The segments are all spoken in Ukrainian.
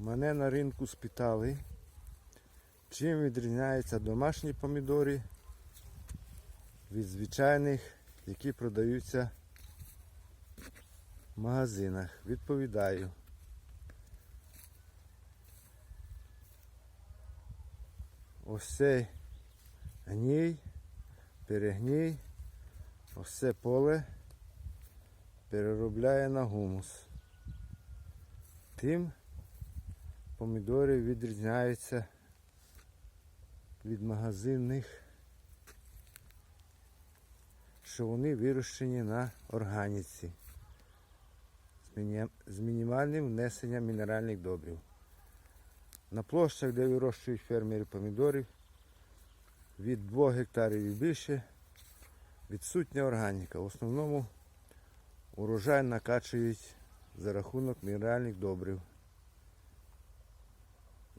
Мене на ринку спитали, чим відрізняються домашні помідори від звичайних, які продаються в магазинах. Відповідаю. Ось цей гній, перегній, ось це поле переробляє на гумус. Тим помідори відрізняються від магазинних, що вони вирощені на органіці з мінімальним внесенням мінеральних добрив. На площах, де вирощують фермери помідорів, від 2 гектарів і більше відсутня органіка. В основному урожай накачують за рахунок мінеральних добрив.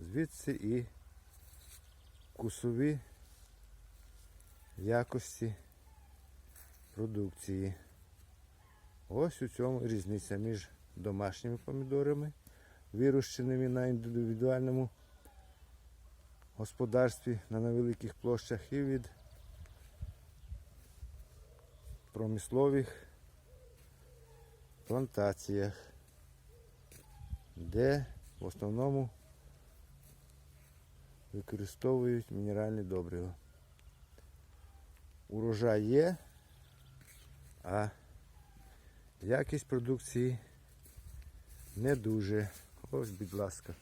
Звідси і вкусові якості продукції. Ось у цьому різниця між домашніми помідорами, вирощеними на індивідуальному господарстві на невеликих площах і від промислових плантаціях, де в основному використовують мінеральні добрива. Урожай є, а якість продукції не дуже. Ось, будь ласка.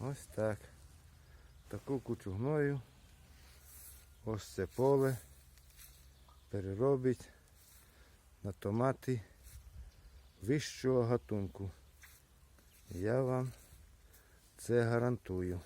Ось так. Таку кучу гною. Ось це поле переробить на томати вищого гатунку. Я вам це гарантую.